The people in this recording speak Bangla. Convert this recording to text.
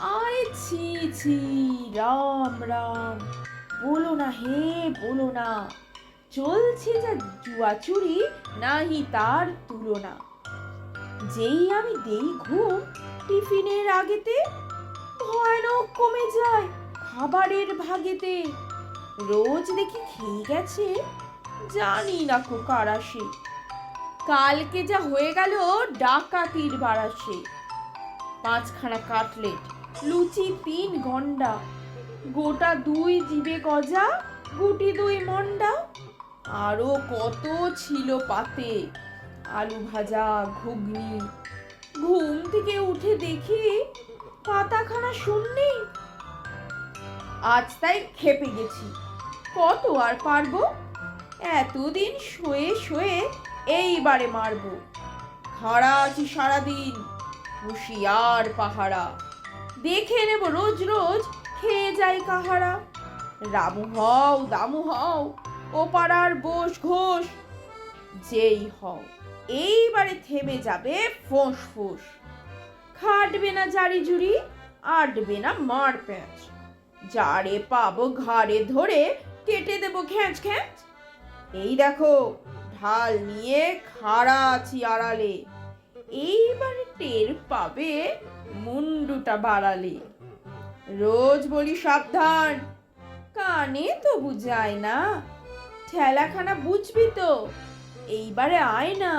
আরে ছি ছি, রাম রাম। বলো না হে, বলো না। চলছে যা জুয়াচুরি, নাহি তার তুলনা। যেই আমি দেই ঘুম, টিফিনের আগেতে ভয়ানক কমে যায় খাবারের ভাগেতে। রোজ দেখি খেয়ে গেছে, জানি না কো কারা সে কালকে যা হয়ে গেল, ডাকাতির বারাসে। পাঁচখানা কাটলেট, লুচি তিন গন্ডা গোটা দুই জিবে গজা, গুটি দুই মন্ডা, আরও কত ছিল পাতে? আলু ভাজা, ঘুগনি। ঘুম থেকে উঠে দেখি পাতাখানা শূন্যি। আজ তাই খেপে গেছি। কত আর পারব? এতদিন শুয়ে শুয়ে এইবারে মারবো। খাড়া আছি সারাদিন। হুশিয়ার পাহারা। দেখে নেব রোজ রোজ খেয়ে যাই কাহারা। রামু হও, দামু হও, ও পাড়ার বোস ঘোষ। যেই হও, এইবারে থেমে যাবে ফোঁস ফোঁস। খাটবে না জারি জুড়ি, আটবে না মার প্যাঁচ। যারে পাবো ঘাড়ে ধরে, কেটে দেবো খ্যাঁচ খ্যাঁচ। এই দেখো, ঢাল নিয়ে খাড়া আছি আড়ালে। এইবারে টের পাবে মুন্ডুটা বাড়ালে। রোজ বলি সাবধান, কানে তো বুঝায় না। ঠেলাখানা বুঝবি তো, এইবারে আয় না।